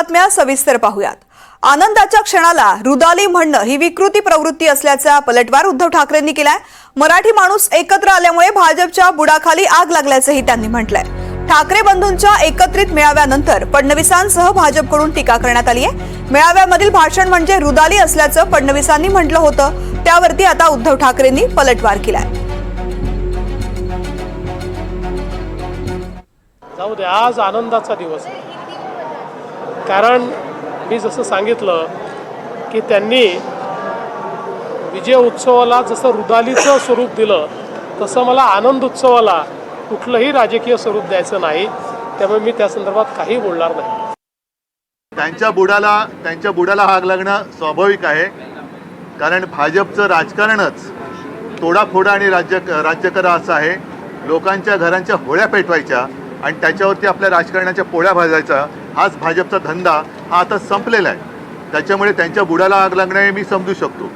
बातम्या सविस्तर पाहूयात. आनंदाच्या क्षणाला रुदाली म्हणणं ही विकृती प्रवृत्ती असल्याचा पलटवार उद्धव ठाकरेंनी केलाय. मराठी माणूस एकत्र आल्यामुळे भाजपच्या बुडाखाली आग लागल्याचंही त्यांनी म्हटलंय. ठाकरे बंधूंच्या एकत्रित मेळाव्यानंतर फडणवीसांसह भाजपकडून टीका करण्यात आली आहे मेळाव्यामधील भाषण म्हणजे रुदाली असल्याचं फडणवीसांनी म्हटलं होतं. त्यावरती आता उद्धव ठाकरेंनी पलटवार केलाय. जाऊ दे आज आनंदाचा दिवस आहे. कारण मी जसं सांगितलं की त्यांनी विजय उत्सवाला जसं रुदालीचं स्वरूप दिलं तसं मला आनंद उत्सवाला कुठलंही राजकीय स्वरूप द्यायचं नाही. त्यामुळे मी त्या संदर्भात काही बोलणार नाही. त्यांच्या बुडाला त्यांच्या बुडाला आग लागणं स्वाभाविक आहे. कारण भाजपचं राजकारणच तोडाफोडा आणि राज्य राज्य करा असं आहे. लोकांच्या घरांच्या होळ्या पेटवायच्या आणि त्याच्यावरती आपल्या राजकारणाच्या पोळ्या भाजायचा हाच भाजपचा धंदा हा आता संपलेला आहे. त्याच्यामुळे त्यांच्या बुडाला आग लागणे मी समजू शकतो.